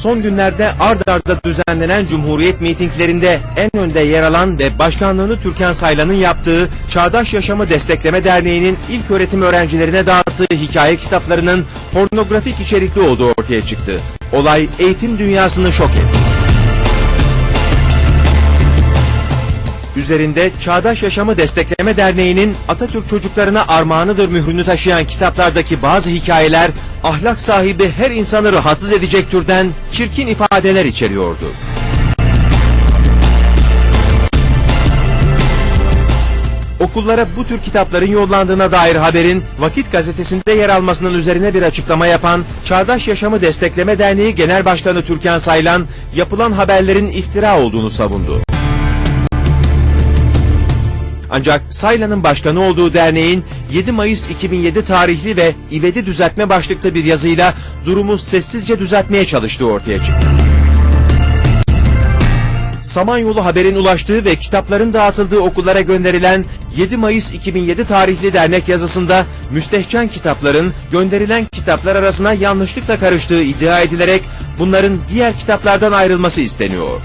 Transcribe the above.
son günlerde ard arda düzenlenen Cumhuriyet mitinglerinde en önde yer alan ve başkanlığını Türkan Saylan'ın yaptığı Çağdaş Yaşamı Destekleme Derneği'nin ilk öğretim öğrencilerine dağıttığı hikaye kitaplarının pornografik içerikli olduğu ortaya çıktı. Olay eğitim dünyasını şok etti. Üzerinde Çağdaş Yaşamı Destekleme Derneği'nin Atatürk çocuklarına armağanıdır mührünü taşıyan kitaplardaki bazı hikayeler ahlak sahibi her insanı rahatsız edecek türden çirkin ifadeler içeriyordu. Okullara bu tür kitapların yollandığına dair haberin Vakit gazetesinde yer almasının üzerine bir açıklama yapan Çağdaş Yaşamı Destekleme Derneği Genel Başkanı Türkan Saylan, yapılan haberlerin iftira olduğunu savundu. Ancak Saylan'ın başkanı olduğu derneğin 7 Mayıs 2007 tarihli ve ivedi düzeltme başlıklı bir yazıyla durumu sessizce düzeltmeye çalıştığı ortaya çıktı. Samanyolu haberin ulaştığı ve kitapların dağıtıldığı okullara gönderilen 7 Mayıs 2007 tarihli dernek yazısında müstehcen kitapların gönderilen kitaplar arasına yanlışlıkla karıştığı iddia edilerek bunların diğer kitaplardan ayrılması isteniyor.